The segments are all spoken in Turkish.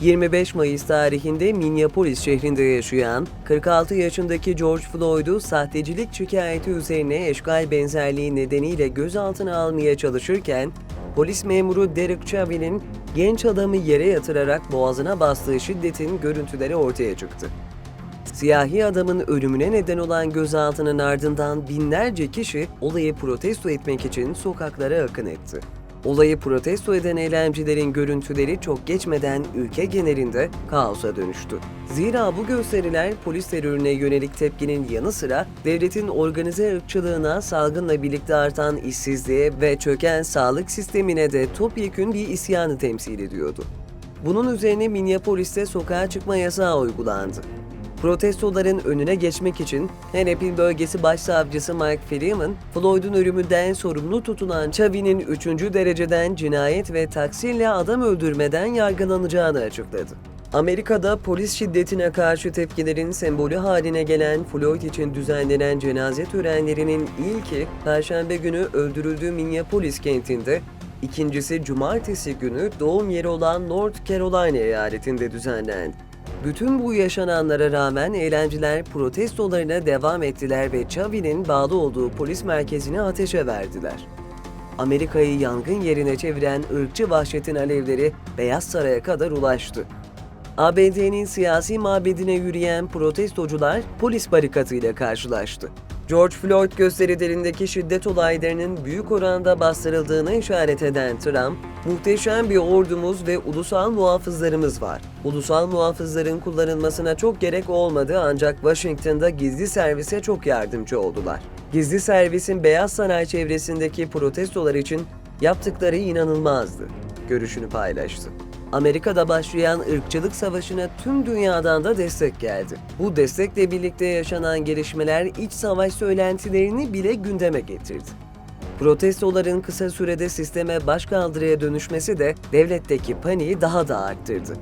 25 Mayıs tarihinde Minneapolis şehrinde yaşayan 46 yaşındaki George Floyd'u sahtecilik şikayeti üzerine eşgal benzerliği nedeniyle gözaltına almaya çalışırken polis memuru Derek Chauvin'in genç adamı yere yatırarak boğazına bastığı şiddetin görüntüleri ortaya çıktı. Siyahi adamın ölümüne neden olan gözaltının ardından binlerce kişi olayı protesto etmek için sokaklara akın etti. Olayı protesto eden eylemcilerin görüntüleri çok geçmeden ülke genelinde kaosa dönüştü. Zira bu gösteriler polis terörüne yönelik tepkinin yanı sıra devletin organize ırkçılığına, salgınla birlikte artan işsizliğe ve çöken sağlık sistemine de topyekün bir isyanı temsil ediyordu. Bunun üzerine Minneapolis'te sokağa çıkma yasağı uygulandı. Protestoların önüne geçmek için Hennepin Bölgesi Başsavcısı Mike Freeman, Floyd'un ölümünden sorumlu tutulan Chavin'in 3. dereceden cinayet ve taksirle adam öldürmeden yargılanacağını açıkladı. Amerika'da polis şiddetine karşı tepkilerin sembolü haline gelen Floyd için düzenlenen cenaze törenlerinin ilki Perşembe günü öldürüldüğü Minneapolis kentinde, ikincisi Cumartesi günü doğum yeri olan North Carolina eyaletinde düzenlendi. Bütün bu yaşananlara rağmen eğlenciler protestolarına devam ettiler ve Chavin'in bağlı olduğu polis merkezini ateşe verdiler. Amerika'yı yangın yerine çeviren ırkçı vahşetin alevleri Beyaz Saray'a kadar ulaştı. ABD'nin siyasi mabedine yürüyen protestocular polis barikatıyla karşılaştı. George Floyd gösterilerindeki şiddet olaylarının büyük oranda bastırıldığına işaret eden Trump, muhteşem bir ordumuz ve ulusal muhafızlarımız var. Ulusal muhafızların kullanılmasına çok gerek olmadı ancak Washington'da gizli servise çok yardımcı oldular. Gizli servisin Beyaz Saray çevresindeki protestolar için yaptıkları inanılmazdı. Görüşünü paylaştı. Amerika'da başlayan ırkçılık savaşına tüm dünyadan da destek geldi. Bu destekle birlikte yaşanan gelişmeler iç savaş söylentilerini bile gündeme getirdi. Protestoların kısa sürede sisteme başkaldırıya dönüşmesi de devletteki paniği daha da arttırdı.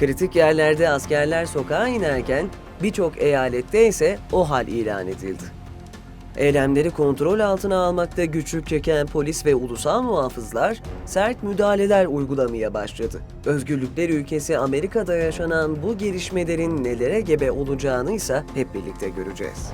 Kritik yerlerde askerler sokağa inerken birçok eyalette ise o hal ilan edildi. Eylemleri kontrol altına almakta güçlük çeken polis ve ulusal muhafızlar sert müdahaleler uygulamaya başladı. Özgürlükler ülkesi Amerika'da yaşanan bu gelişmelerin nelere gebe olacağını ise hep birlikte göreceğiz.